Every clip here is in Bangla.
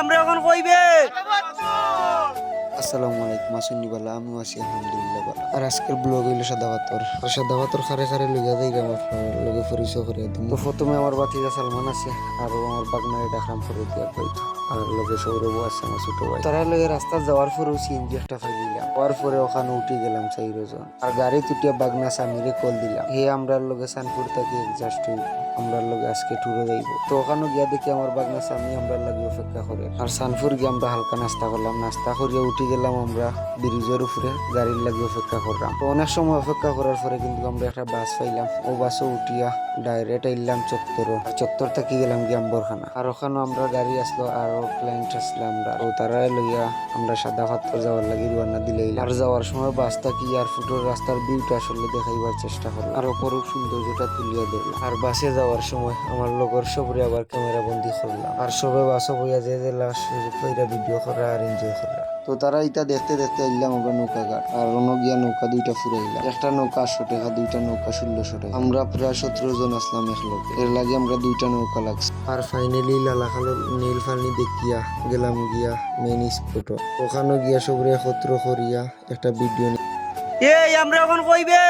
আমরা আমার সালমান আছে, আর আমার আর লগে আছে লগে রাস্তা যাওয়ার পরেও পরে ওখানে উঠে গেলাম আর গাড়ি তুটিয়া বাগনা সামিরে কল দিলাম। হে আমরা লগে সানপুর থেকে আমরা লোক আজকে ট্যুরে যাইব। তো ওখানে গিয়া দেখি আমার বাগনা স্বামী আমরা লাগে অপেক্ষা করে। আর সানফুর গিয়ে আমরা হালকা নাস্তা করলাম। নাস্তা করিয়া উঠে গেলাম আমরা ব্রিজের উপরে, গাড়ির লাগে অপেক্ষা করলাম। তো অনেক সময় অপেক্ষা করার পরে কিন্তু আমরা একটা বাস পাইলাম। ও বাসও উঠিয়া ডাইরেক্ট আইলাম চত্বর। চত্বর থেকে গেলাম গিয়াম্বরখানা আর ওখানে আমরা গাড়ি আসলো, আর ক্লায়েন্ট আসলো আমরা। তো তারা লইয়া আমরা সাদা পাত্র যাওয়ার লাগে রুয়ানা দিলে আর যাওয়ার সময় বাসটা কি আর ফুটোর রাস্তার ভিউটা আসলে দেখাইবার চেষ্টা করলাম আর অপরূপ সৌন্দর্যটা তুলিয়া ধরলাম আর বাসে যাওয়ার সময় আমার লগর সবরে আবার ক্যামেরা বন্দি করলাম। আর সবে বাসও বইয়া যে যে লাস্ট ভিডিও করা আর এনজয় করা তো তারা ইটা দেখতে দেখতে আইলাম আমরা নৌকা ঘাট আর অন্য গিয়া নৌকা দুইটা ফুরাইলাম একটা নৌকা আটশো টাকা দুইটা নৌকা ষোলোশো টাকা। আমরা প্রায় সতেরো জন আসলাম এক লোক এর লাগে আমরা দুইটা নৌকা লাগছে। আর ফাইনালি লালাখালো নীল পানি দেখিয়া গেলাম গিয়া মেন স্পট ওখানে গিয়া সবরে একত্র করিয়া একটা ভিডিও এই আমরা এখন কইবে?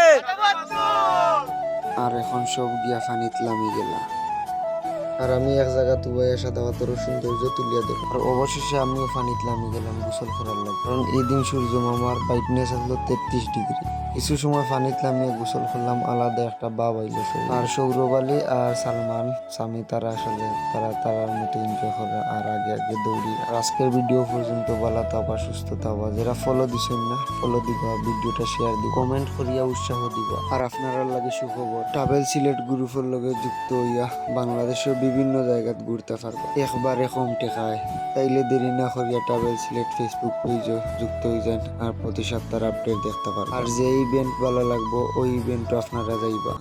আর এখন সব গিয়া ফানিত লামি গেলাম আর আমি এক জায়গা তুবাইয়া সাদা পাথর সৌন্দর্য তুলিয়া দেব আর অবশেষে আমিও ফানিত লামি গেলাম গোসল করার লাগে। কারণ এই দিন সূর্য মামার ব্রাইটনেস আসলো তেত্রিশ ডিগ্রি কিছু সময় ফানিত লামিয়ে গোসল করলাম, আলাদা একটা বাব আইলো আর সৌরভ আলী আর সালমান স্বামী, তারা আসলে, তারা তারার মতো এনজয় করে। আর আগে আগে দৌড়ি। আর আজকের ভিডিও পর্যন্ত ভালো থাকা সুস্থ থাকা যারা ফলো দিছেন না ফলো দিবা, ভিডিওটা শেয়ার দিবা। কমেন্ট করিয়া উৎসাহ দিবা। আর আপনারা লাগে সুখবর ট্রাভেল সিলেট গ্রুপের লগে যুক্ত হইয়া বাংলাদেশের বিভিন্ন জায়গাত ঘুরতে পারব। একবারে কম টেকায় তাইলে দেরি না করিয়া ট্রাভেল সিলেট ফেসবুক পেজও যুক্ত হয়ে যান আর প্রতি সপ্তাহের আপডেট দেখতে পারবেন আর যে ইভেন্ট ভালো লাগবো, ওই ইভেন্টও আপনারা যাইবা।